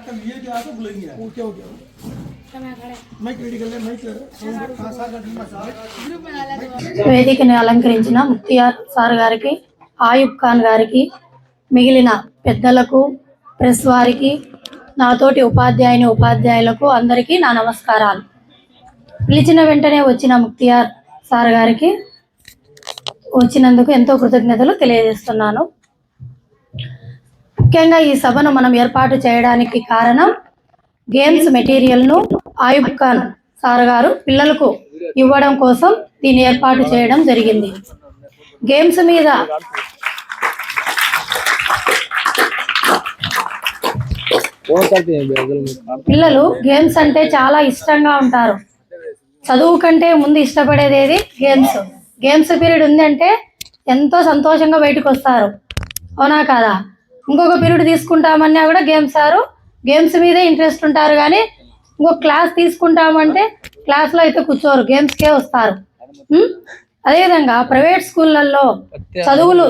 Phone तो लेकर ये क्या तो बुलाएंगे ओके ओके మైక్ రెడీ कर ले మైక్ कहां सा का వేదికని అలంకరించిన ముక్తియార్ సార్ గారికి ఆయుబ్ ఖాన్ గారికి మిగిలిన పెద్దలకు ప్రెస్ వారికి నాతోటి ఉపాధ్యాయుని ఉపాధ్యాయులకు అందరికీ నా నమస్కారాలు పిలిచిన వెంటనే వచ్చిన ముక్తియార్ సార్ గారికి వచ్చినందుకు ఎంతో కృతజ్ఞతలు తెలియజేస్తున్నాను ముఖ్యంగా ఈ సభను మనం ఏర్పాటు చేయడానికి కారణం గేమ్స్ మెటీరియల్ను ఆయుబ్ ఖాన్ సార్ గారు పిల్లలకు ఇవ్వడం కోసం దీన్ని ఏర్పాటు చేయడం జరిగింది. గేమ్స్ మీద పిల్లలు గేమ్స్ అంటే చాలా ఇష్టంగా ఉంటారు. చదువు కంటే ముందు ఇష్టపడేది ఏది? గేమ్స్. గేమ్స్ పీరియడ్ ఉంది అంటే ఎంతో సంతోషంగా బయటకు వస్తారు. అవునా కాదా? ఇంకొక పీరియడ్ తీసుకుంటామన్నా కూడా గేమ్స్ ఆరు. గేమ్స్ మీదే ఇంట్రెస్ట్ ఉంటారు కానీ ఇంకొక క్లాస్ తీసుకుంటామంటే క్లాస్లో అయితే కూర్చోరు. గేమ్స్కే వస్తారు? అదేవిధంగా ప్రైవేట్ స్కూళ్ళల్లో చదువులు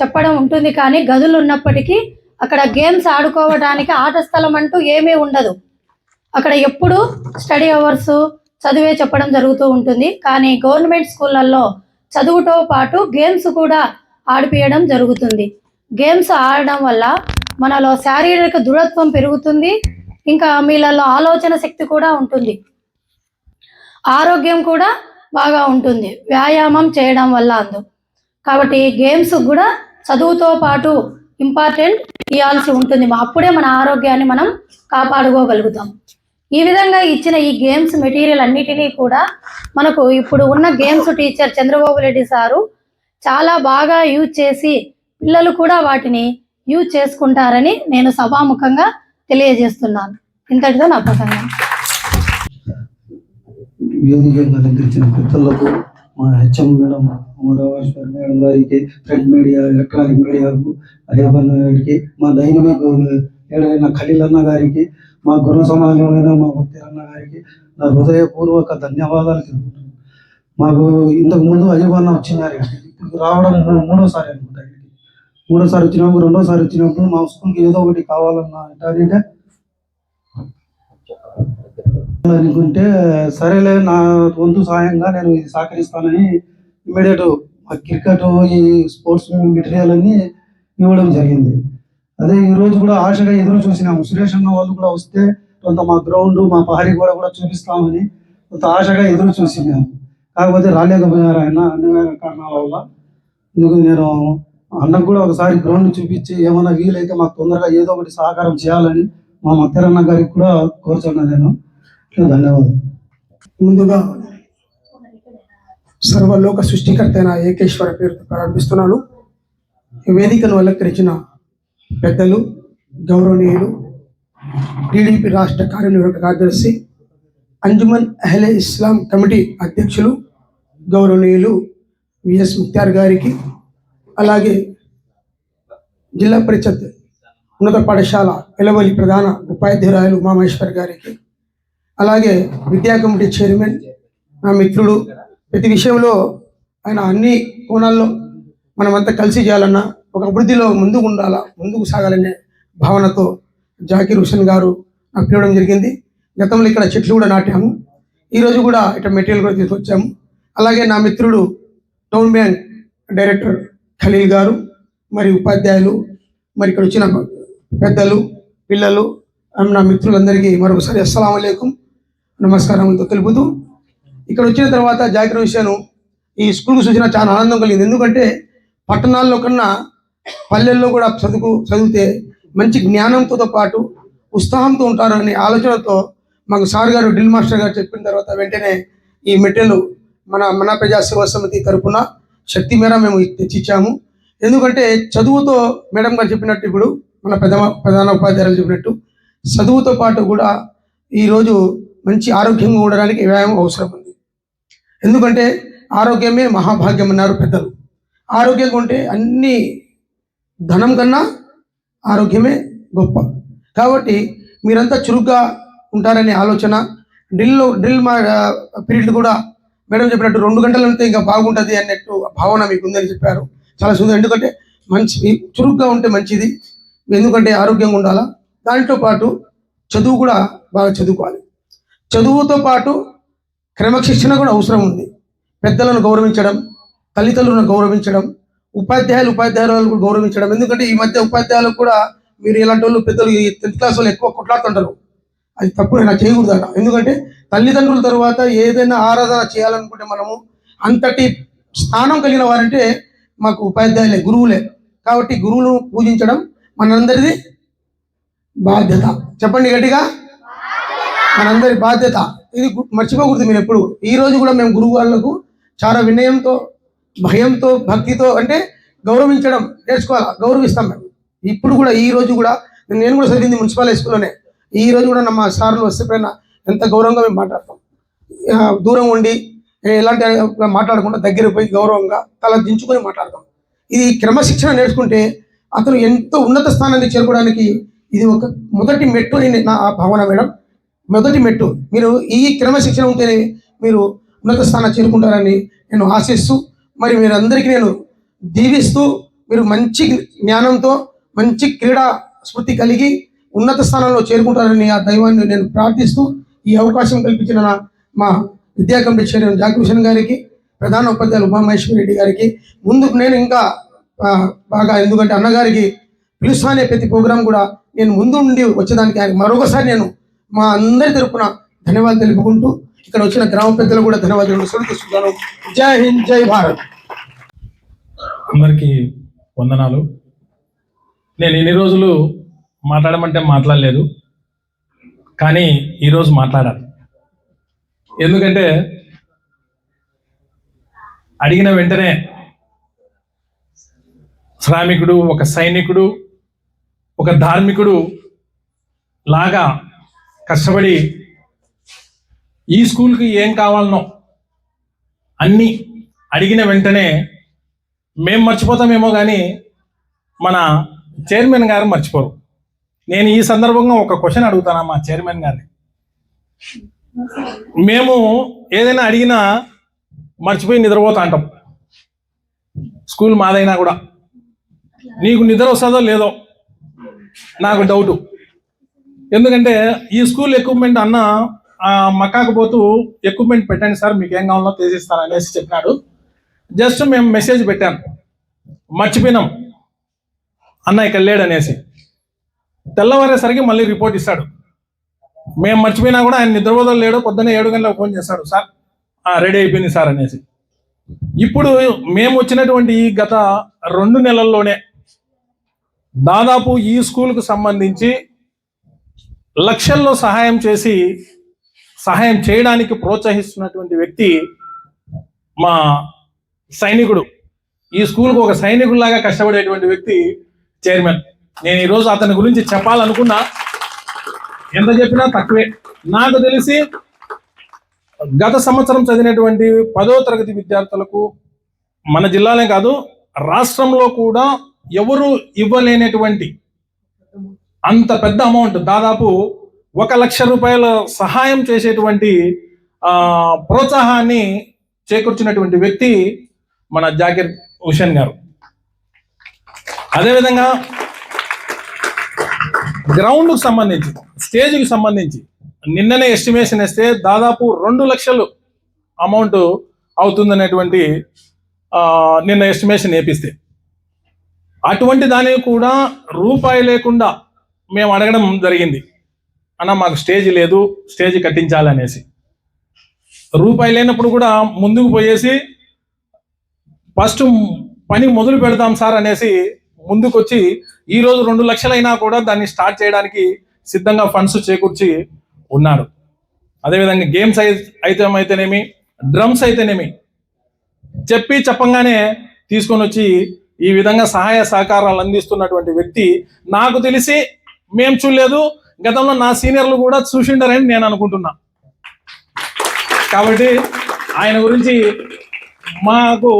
చెప్పడం ఉంటుంది కానీ గదులు ఉన్నప్పటికీ అక్కడ గేమ్స్ ఆడుకోవడానికి ఆట స్థలం అంటూ ఏమీ ఉండదు. అక్కడ ఎప్పుడు స్టడీ అవర్స్ చదివే చెప్పడం జరుగుతూ ఉంటుంది. కానీ గవర్నమెంట్ స్కూళ్ళల్లో చదువుతో పాటు గేమ్స్ కూడా ఆడిపియడం జరుగుతుంది. గేమ్స్ ఆడడం వల్ల మనలో శారీరక దృఢత్వం పెరుగుతుంది. ఇంకా మీలలో ఆలోచన శక్తి కూడా ఉంటుంది. ఆరోగ్యం కూడా బాగా ఉంటుంది. వ్యాయామం చేయడం వల్ల అందు. కాబట్టి గేమ్స్ కూడా చదువుతో పాటు ఇంపార్టెంట్ ఇవ్వాల్సి ఉంటుంది. అప్పుడే మన ఆరోగ్యాన్ని మనం కాపాడుకోగలుగుతాం. ఈ విధంగా ఇచ్చిన ఈ గేమ్స్ మెటీరియల్ అన్నిటినీ కూడా మనకు ఇప్పుడు ఉన్న games teacher Chandrababu Reddy sir చాలా బాగా యూజ్ చేసి పిల్లలు కూడా వాటిని యూజ్ చేసుకుంటారని నేను సభాముఖంగా తెలియజేస్తున్నాను. ఇంతటితో నా ప్రసంగం. వేదికగా అలంకరించిన పెద్దలకు మా హెచ్ఎం మేడం రాజేశ్వర్ మేడం గారికి ప్రింట్ మీడియా ఎలక్ట్రానిక్ మీడియాకు అయ్యప్పన్న గారికి మా డైనమిక్ ఏడైన ఖలీల్ అన్న గారికి మా గురు సమాజమైన మా భక్తి అన్న గారికి నా హృదయపూర్వక ధన్యవాదాలు తెలుపుతున్నాను. మాకు ఇంతకు ముందు అయ్యప్పన్న వచ్చినారు ఇప్పుడు రావడం మూడోసారి మూడోసారి వచ్చినప్పుడు రెండోసారి వచ్చినప్పుడు మా స్కూల్కి ఏదో ఒకటి కావాలన్నా అంటే అనుకుంటే సరేలే నా వంతు సాయంగా నేను ఇది సహకరిస్తానని ఇమ్మీడియట్ క్రికెట్ ఈ స్పోర్ట్స్ మెటీరియల్ అన్ని ఇవ్వడం జరిగింది. అదే ఈ రోజు కూడా ఆశగా ఎదురు చూసినాము. సురేష్ అన్న వాళ్ళు కూడా వస్తే కొంత మా గ్రౌండ్ మా పహారీ కూడా కూడా చూపిస్తామని కొంత ఆశగా ఎదురు చూసినాము. కాకపోతే రాలేకపోయారు ఆయన అన్ని కారణాల వల్ల. ఇందుకు నేను అన్నకు కూడా ఒకసారి గ్రౌండ్ చూపించి ఏమైనా వీలైతే మాకు తొందరగా ఏదో ఒకటి సహకారం చేయాలని మా మత్తరన్న గారికి కూడా కోరుచున్నాను నేను. ధన్యవాదాలు. ముందుగా సర్వలోక సృష్టికర్త అయిన ఏకేశ్వర పేరుతో ప్రారంభిస్తున్నాను. వేదికను అలంకరించిన పెద్దలు గౌరవనీయులు టీడీపీ రాష్ట్ర కార్యనిర్వాహక కార్యదర్శి అంజుమన్ అహ్లే ఇస్లాం కమిటీ అధ్యక్షులు గౌరవనీయులు విఎస్ ముక్తార్ గారికి అలాగే జిల్లా పరిషత్ ఉన్నత పాఠశాల ఎలవలి ప్రధాన ఉపాధ్యాయురాయలు ఉమామహేశ్వర్ గారికి అలాగే విద్యా కమిటీ చైర్మన్ నా మిత్రుడు. ప్రతి విషయంలో ఆయన అన్ని కోణాల్లో మనమంతా కలిసి చేయాలన్నా ఒక అభివృద్ధిలో ముందుకు ఉండాలా ముందుకు సాగాలనే భావనతో జాకీర్ హుసేన్ గారు నాకు పిలవడం జరిగింది. గతంలో ఇక్కడ చెట్లు కూడా నాటాము. ఈరోజు కూడా ఇట్లా మెటీరియల్ కూడా తీసుకొచ్చాము. అలాగే నా మిత్రుడు టౌన్ బ్యాంక్ డైరెక్టర్ ఖలీల్ గారు మరి ఉపాధ్యాయులు మరి ఇక్కడ వచ్చిన పెద్దలు పిల్లలు నా మిత్రులందరికీ మరొకసారి అస్సలం అయికం నమస్కారంతో తెలుపుతూ ఇక్కడ వచ్చిన తర్వాత జాకిర్ విషయాను ఈ స్కూల్కు చూసిన చాలా ఆనందం కలిగింది. ఎందుకంటే పట్టణాల్లో కన్నా పల్లెల్లో కూడా చదువు చదివితే మంచి జ్ఞానంతో పాటు ఉత్సాహంతో ఉంటారు అనే ఆలోచనతో మాకు సార్ గారు డ్రిల్ మాస్టర్ గారు చెప్పిన తర్వాత వెంటనే ఈ మెటీరియల్ మన మన ప్రజా సేవా సమితి తరఫున శక్తి మేర మేము తెచ్చిచ్చాము. ఎందుకంటే చదువుతో మేడం గారు చెప్పినట్టు ఇప్పుడు మన ప్రధాన ప్రధాన ఉపాధ్యాయులు చెప్పినట్టు చదువుతో పాటు కూడా ఈరోజు మంచి ఆరోగ్యంగా ఉండడానికి వ్యాయామం అవసరం ఉంది. ఎందుకంటే ఆరోగ్యమే మహాభాగ్యం అన్నారు పెద్దలు. ఆరోగ్యంగా ఉంటే అన్ని ధనం కన్నా ఆరోగ్యమే గొప్ప. కాబట్టి మీరంతా చురుగ్గా ఉంటారనే ఆలోచన. డ్రిల్లో డ్రిల్ మా పీరియడ్ కూడా మేడం చెప్పినట్టు రెండు గంటలు ఉంటే ఇంకా బాగుంటుంది అన్నట్టు భావన మీకు ఉందని చెప్పారు. చాలా సుందరం. ఎందుకంటే మంచి చురుగ్గా ఉంటే మంచిది. ఎందుకంటే ఆరోగ్యంగా ఉండాలా? దాంతో పాటు చదువు కూడా బాగా చదువుకోవాలి. చదువుతో పాటు క్రమశిక్షణ కూడా అవసరం ఉంది. పెద్దలను గౌరవించడం తల్లిదండ్రులను గౌరవించడం ఉపాధ్యాయులు ఉపాధ్యాయులను గౌరవించడం. ఎందుకంటే ఈ మధ్య ఉపాధ్యాయులకు కూడా మీరు ఇలాంటి వాళ్ళు పెద్దలు ఈ టెన్త్ క్లాస్ వాళ్ళు ఎక్కువ కొట్లాడుతుంటారు. అది తప్పు నేను చేయకూడదట. ఎందుకంటే తల్లిదండ్రుల తర్వాత ఏదైనా ఆరాధన చేయాలనుకుంటే మనము అంతటి స్థానం కలిగిన వారంటే మాకు ఉపాధ్యాయులే గురువులే. కాబట్టి గురువులను పూజించడం మనందరిది బాధ్యత. చెప్పండి గట్టిగా? మనందరి బాధ్యత. ఇది మర్చిపోకూడదు మీరు ఎప్పుడు. ఈ రోజు కూడా మేము గురువు వాళ్ళకు చాలా వినయంతో భయంతో భక్తితో అంటే గౌరవించడం నేర్చుకోవాలా? గౌరవిస్తాం మేము. ఇప్పుడు కూడా ఈ రోజు కూడా నేను కూడా చదివింది మున్సిపల్ హై స్కూల్లోనే. ఈ రోజు కూడా మా సార్లు వస్తే పైన ఎంత గౌరవంగా మేము మాట్లాడతాం. దూరం ఉండి ఎలాంటి మాట్లాడకుండా దగ్గర పోయి గౌరవంగా తల దించుకొని మాట్లాడతాం. ఇది క్రమశిక్షణ నేర్చుకుంటే అతను ఎంతో ఉన్నత స్థానాన్ని చేరుకోవడానికి ఇది ఒక మొదటి మెట్టు అని నా భావన మేడం. మొదటి మెట్టు. మీరు ఈ క్రమశిక్షణ ఉంటేనే మీరు ఉన్నత స్థానం చేరుకుంటారని నేను ఆశిస్తూ మరి మీరందరికీ నేను దీవిస్తూ మీరు మంచి జ్ఞానంతో మంచి క్రీడా స్ఫూర్తి కలిగి ఉన్నత స్థానంలో చేరుకుంటారని ఆ దైవాన్ని నేను ప్రార్థిస్తూ ఈ అవకాశం కల్పించిన మా విద్యా కమిటీ చైర్మన్ జాకిభూషణ్ గారికి ప్రధాన ఉపాధ్యాయులు ఉమామహేశ్వర రెడ్డి గారికి. ముందు నేను ఇంకా బాగా ఎందుకంటే అన్నగారికి పిలుస్తానే ప్రతి ప్రోగ్రాం కూడా నేను ముందు నుండి వచ్చేదానికి ఆయన మరొకసారి నేను మా అందరి తరపున ధన్యవాదాలు తెలుపుకుంటూ ఇక్కడ వచ్చిన గ్రామ పెద్దలు కూడా ధన్యవాదాలు స్వీకరిస్తున్నాను జై హింద్ జై భారత్. అందరికీ వందనాలు. నేను ఎన్ని రోజులు మాట్లాడమంటే మాట్లాడలేదు. కానీ ఈరోజు మాట్లాడాలి. ఎందుకంటే అడిగిన వెంటనే శ్రామికుడు ఒక సైనికుడు ఒక ధార్మికుడు లాగా కష్టపడి ఈ స్కూల్కి ఏం కావాలనో అన్నీ అడిగిన వెంటనే మేము మర్చిపోతామేమో కానీ మన చైర్మన్ గారు మర్చిపోరు. నేను ఈ సందర్భంగా ఒక క్వశ్చన్ అడుగుతాను మా చైర్మన్ గారిని? మేము ఏదైనా అడిగినా మర్చిపోయి నిద్రపోతా అంటాం. స్కూల్ మాదైనా కూడా. నీకు నిద్ర వస్తుందో లేదో నాకు డౌటు ఎందుకంటే ఈ స్కూల్ ఎక్విప్మెంట్ అన్న ఆ, పోతూ ఎక్విప్మెంట్ పెట్టండి సార్ మీకు ఏం కావాలో తీసిస్తాను అనేసి చెప్పినాడు. జస్ట్ మేము మెసేజ్ పెట్టాను మర్చిపోయినాం. అన్న ఇక్కడ లేడనేసి. తెల్లవారేసరికి మళ్ళీ రిపోర్ట్ ఇస్తాడు. మేము మర్చిపోయినా కూడా ఆయన నిద్రపోదలు లేడు పొద్దున్న ఏడు గంటలకు ఫోన్ చేస్తాడు. సార్ రెడీ అయిపోయింది సార్ అనేసి. ఇప్పుడు మేము వచ్చినటువంటి ఈ గత రెండు నెలల్లోనే దాదాపు ఈ స్కూల్కు సంబంధించి లక్షల్లో సహాయం చేసి సహాయం చేయడానికి ప్రోత్సహిస్తున్నటువంటి వ్యక్తి మా సైనికుడు. ఈ స్కూల్కు ఒక సైనికుల్లాగా కష్టపడేటువంటి వ్యక్తి చైర్మన్. నేను ఈరోజు అతని గురించి చెప్పాలనుకున్నా. ఎంత చెప్పినా తక్కువే. నాకు తెలిసి గత సంవత్సరం చదివినటువంటి పదో తరగతి విద్యార్థులకు మన జిల్లానే కాదు రాష్ట్రంలో కూడా ఎవరు ఇవ్వలేనటువంటి అంత పెద్ద అమౌంట్ దాదాపు ఒక లక్ష రూపాయల సహాయం చేసేటువంటి ప్రోత్సాహాన్ని చేకూర్చినటువంటి వ్యక్తి మన జాకిర్ హుషేన్ గారు. అదేవిధంగా గ్రౌండ్కు సంబంధించి స్టేజ్కి సంబంధించి నిన్ననే ఎస్టిమేషన్ ఇస్తే దాదాపు రెండు లక్షలు అమౌంట్ అవుతుందనేటువంటి నిన్న ఎస్టిమేషన్ వేపిస్తే. అటువంటి దానికి కూడా రూపాయి లేకుండా మేము అడగడం జరిగింది. అన్న మాకు స్టేజ్ లేదు స్టేజ్ కట్టించాలనేసి. రూపాయి లేనప్పుడు కూడా ముందుకు పోయేసి ఫస్ట్ పని మొదలు పెడతాం సార్ అనేసి ముందుకొచ్చి ఈ రోజు రెండు లక్షలైనా కూడా దాన్ని స్టార్ట్ చేయడానికి సిద్ధంగా ఫండ్స్ చేకూర్చి ఉన్నాడు అదేవిధంగా గేమ్స్ అయితే అయితేనేమి డ్రమ్స్ అయితేనేమి చెప్పి చెప్పంగానే తీసుకొని వచ్చి ఈ విధంగా సహాయ సహకారాలు అందిస్తున్నటువంటి వ్యక్తి నాకు తెలిసి మేం చూడలేదు. గతంలో నా సీనియర్లు కూడా చూసిండరని నేను అనుకుంటున్నా. కాబట్టి ఆయన గురించి మాకు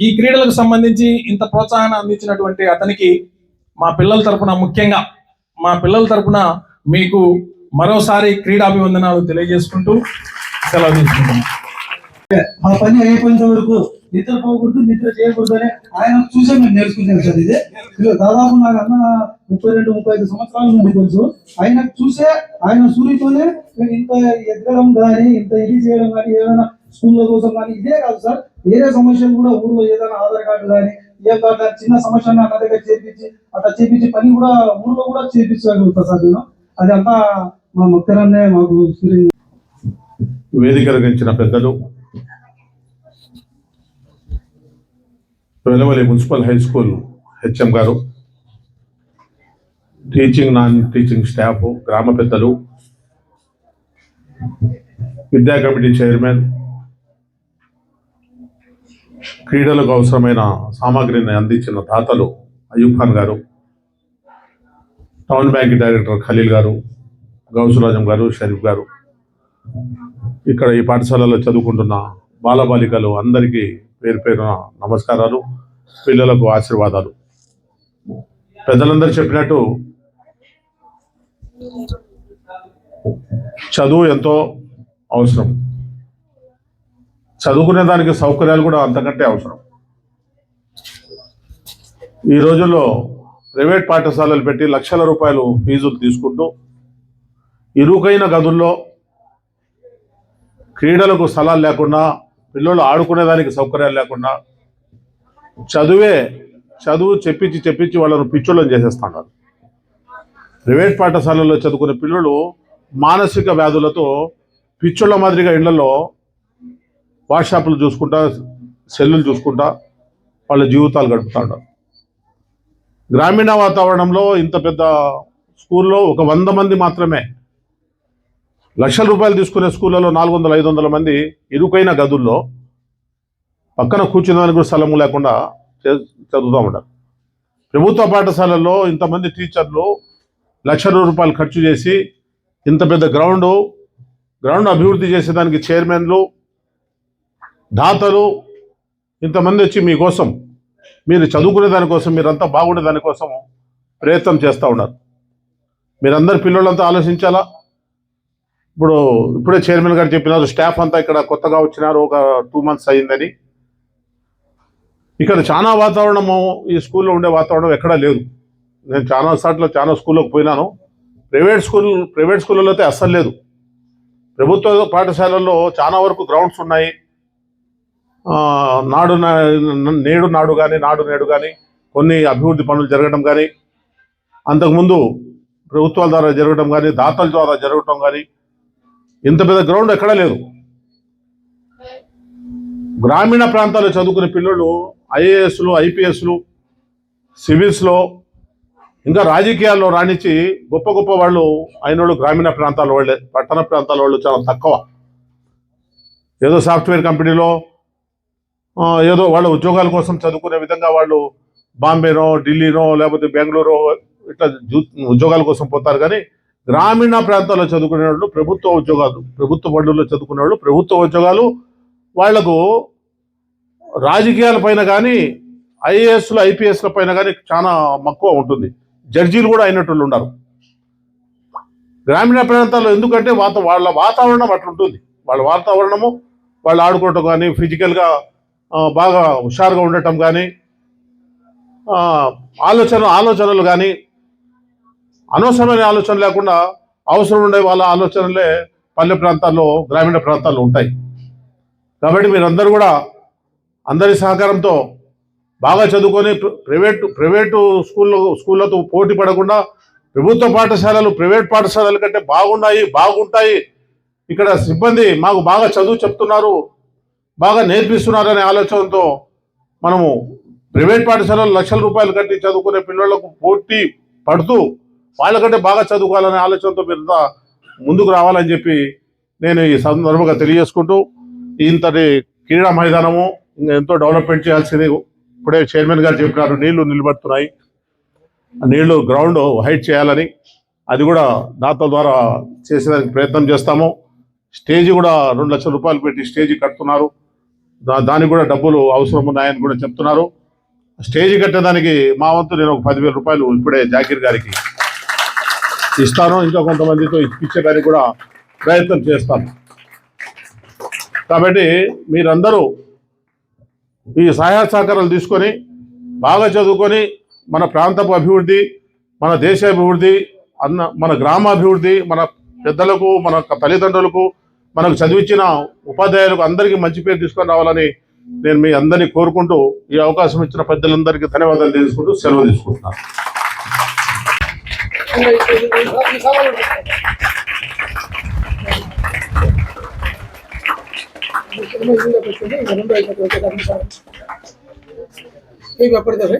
ఈ క్రీడలకు సంబంధించి ఇంత ప్రోత్సాహం అందించినటువంటి అతనికి మా పిల్లల తరపున ముఖ్యంగా మా పిల్లల తరపున మీకు మరోసారి క్రీడాభివందనాలు తెలియజేసుకుంటూ సెలవు మా పని అయిపోయేంత వరకు నిద్ర పోకూడదు నిద్ర చేయకూడదు అని ఆయన చూసే మేము నేర్చుకున్నాం సార్ ఇది. దాదాపు నాకు అన్న ముప్పై రెండు ముప్పై ఐదు సంవత్సరాల నుండి తెలుసు. ఆయన చూసే ఆయన సూర్యతోనే ఇంత ఎగ్గడం కానీ ఇంత ఇది చేయడం కానీ ఏమైనా స్కూళ్ళ కోసం కానీ ఇదే కాదు సార్ వేరే సమస్యలు కూడా ఊర్లో ఏదైనా ఆధార్ కార్డు కానీ ఏ కార్డు చిన్న సమస్య నా దగ్గర చేపించి అట్లా చేపించి పని కూడా ఊర్లో కూడా చేపించగలుగుతా సార్ నేను. అది అంతా మా మొక్కరాన్నే మాకు వేదిక రంగించిన పెద్దలు Velavali municipal high school HM గారు టీచింగ్ నాన్ టీచింగ్ స్టాఫ్ గ్రామ పెద్దలు విద్యా కమిటీ చైర్మన్ క్రీడలకు అవసరమైన సామాగ్రిని అందించిన దాతలు అయూబ్ ఖాన్ గారు టౌన్ బ్యాంక్ డైరెక్టర్ ఖలీల్ గారు గౌసురాజం గారు షరీఫ్ గారు. ఇక్కడ ఈ పాఠశాలలో చదువుకుంటున్న బాలబాలికలు అందరికీ పేరు పేరున నమస్కారాలు పిల్లలకు ఆశీర్వాదాలు. పెద్దలందరూ చెప్పినట్టు చదువు ఎంతో అవసరం. చదువుకునే దానికి సౌకర్యాలు కూడా అంతకంటే అవసరం. ఈ రోజుల్లో ప్రైవేట్ పాఠశాలలు పెట్టి లక్షల రూపాయలు ఫీజులు తీసుకుంటూ ఇరుకైన గదుల్లో క్రీడలకు స్థలాలు లేకుండా పిల్లలు ఆడుకునేదానికి సౌకర్యాలు లేకుండా చదువే చదువు చెప్పించి చెప్పించి వాళ్ళను పిచ్చోళ్ళని చేసేస్తున్నారు. ప్రైవేట్ పాఠశాలల్లో చదువుకునే పిల్లలు మానసిక వ్యాధులతో పిచ్చోళ్ళ మాదిరిగా ఇళ్ళలో వాట్సాప్లు చూసుకుంటా సెల్లులు చూసుకుంటా వాళ్ళ జీవితాలు గడుపుతాడు గ్రామీణ వాతావరణంలో ఇంత పెద్ద స్కూల్లో ఒక వంద మంది మాత్రమే లక్షల రూపాయలు తీసుకునే స్కూళ్ళలో నాలుగు వందల ఐదు వందల మంది ఇరుకైన గదుల్లో పక్కన కూర్చునేదానికి కూడా స్థలం లేకుండా చదువుతూ ఉంటారు. ప్రభుత్వ పాఠశాలల్లో ఇంతమంది టీచర్లు లక్షల రూపాయలు ఖర్చు చేసి ఇంత పెద్ద గ్రౌండ్ గ్రౌండ్ అభివృద్ధి చేసేదానికి చైర్మన్లు దాతలు ఇంతమంది వచ్చి మీకోసం మీరు చదువుకునే దానికోసం మీరంతా బాగుండే దానికోసం ప్రయత్నం చేస్తూ ఉన్నారు. మీరందరు పిల్లలంతా ఆలోచించాలా? ఇప్పుడు ఇప్పుడే చైర్మన్ గారు చెప్పినారు స్టాఫ్ అంతా ఇక్కడ కొత్తగా వచ్చినారు ఒక టూ మంత్స్ అయిందని. ఇక్కడ చాలా వాతావరణము ఈ స్కూల్లో ఉండే వాతావరణం ఎక్కడా లేదు. నేను చాలా సార్లు చాలా స్కూల్లోకి పోయినాను. ప్రైవేట్ స్కూల్ ప్రైవేట్ స్కూళ్ళలో అయితే అస్సలు లేదు. ప్రభుత్వ పాఠశాలల్లో చాలా వరకు గ్రౌండ్స్ ఉన్నాయి. నాడు నా- నేడు నాడు కానీ నాడు నేడు కానీ కొన్ని అభివృద్ధి పనులు జరగడం కానీ అంతకుముందు ప్రభుత్వాల ద్వారా జరగడం కానీ దాతల ద్వారా జరగటం కానీ ఇంత పెద్ద గ్రౌండ్ ఎక్కడా లేదు. గ్రామీణ ప్రాంతాల్లో చదువుకునే పిల్లలు ఐఏఎస్లు ఐపీఎస్లు సివిల్స్లో ఇంకా రాజకీయాల్లో రాణించి గొప్ప గొప్ప వాళ్ళు అయిన వాళ్ళు గ్రామీణ ప్రాంతాల వాళ్ళే పట్టణ ప్రాంతాల వాళ్ళు చాలా తక్కువ. ఏదో సాఫ్ట్వేర్ కంపెనీలో ఏదో వాళ్ళ ఉద్యోగాల కోసం చదువుకునే విధంగా వాళ్ళు బాంబేనో ఢిల్లీనో లేకపోతే బెంగళూరు ఇట్లా ఉద్యోగాల కోసం పోతారు. కానీ గ్రామీణ ప్రాంతాల్లో చదువుకునే వాళ్ళు ప్రభుత్వ ఉద్యోగాలు ప్రభుత్వ బడుల్లో చదువుకునే వాళ్ళు ప్రభుత్వ ఉద్యోగాలు. వాళ్ళకు రాజకీయాల పైన కానీ ఐఏఎస్లు ఐపీఎస్ల పైన కానీ చాలా మక్కువ ఉంటుంది. జడ్జీలు కూడా అయినట్లు ఉన్నారు గ్రామీణ ప్రాంతాల్లో ఎందుకంటే వాత వాళ్ళ వాతావరణం అట్లుంటుంది. వాళ్ళ వాతావరణము వాళ్ళు ఆడుకోవటం కానీ ఫిజికల్గా బాగా హుషారుగా ఉండటం కానీ ఆలోచన ఆలోచనలు కానీ అనవసరమైన ఆలోచన లేకుండా అవసరం ఉండే వాళ్ళ ఆలోచనలే పల్లె ప్రాంతాల్లో గ్రామీణ ప్రాంతాల్లో ఉంటాయి. కాబట్టి మీరందరూ కూడా అందరి సహకారంతో బాగా చదువుకొని ప్ర- ప్రైవేటు ప్రైవేటు స్కూల్లో స్కూళ్ళతో పోటీ పడకుండా ప్రభుత్వ పాఠశాలలు ప్రైవేట్ పాఠశాలల కంటే బాగున్నాయి బాగుంటాయి. ఇక్కడ సిబ్బంది మాకు బాగా చదువు చెప్తున్నారు. బాగా నేర్పిస్తున్నారు అనే ఆలోచనతో మనము ప్రైవేట్ పాఠశాలలో లక్షల రూపాయలు కట్టి చదువుకునే పిల్లలకు పోటీ పడుతూ వాళ్ళకంటే బాగా చదువుకోవాలనే ఆలోచనతో మీరు ముందుకు రావాలని చెప్పి నేను ఈ సందర్భంగా తెలియజేసుకుంటూ ఇంతటి క్రీడా మైదానము ఇంకా ఎంతో డెవలప్మెంట్ చేయాల్సింది ఇప్పుడే చైర్మన్ గారు చెప్పినారు నీళ్ళు నిలబడుతున్నాయి. ఆ నీళ్ళు గ్రౌండ్ హైట్ చేయాలని అది కూడా దాతల ద్వారా చేసేదానికి ప్రయత్నం చేస్తాము. స్టేజ్ కూడా రెండు లక్షల రూపాయలు పెట్టి స్టేజ్ కడుతున్నారు. దానికి కూడా డబ్బులు అవసరం ఉన్నాయని కూడా చెప్తున్నారు. స్టేజ్ కట్టేదానికి మా వంతు నేను ఒక పదివేల రూపాయలు ఇప్పుడే జాకీర్ గారికి ఇస్తాను. ఇంకా కొంతమందితో ఇప్పించేదానికి కూడా ప్రయత్నం చేస్తాను. కాబట్టి మీరందరూ ఈ సహాయ సహకారాలు తీసుకొని బాగా చదువుకొని మన ప్రాంతపు అభివృద్ధి మన దేశ అభివృద్ధి అన్న మన గ్రామాభివృద్ధి మన పెద్దలకు మన తల్లిదండ్రులకు మనకు చదివించిన ఉపాధ్యాయులకు అందరికీ మంచి పేరు తీసుకొని రావాలని నేను మీ అందరినీ కోరుకుంటూ ఈ అవకాశం ఇచ్చిన పెద్దలందరికీ ధన్యవాదాలు తెలుసుకుంటూ సెలవు తీసుకుంటున్నాను. అప్పటిదారే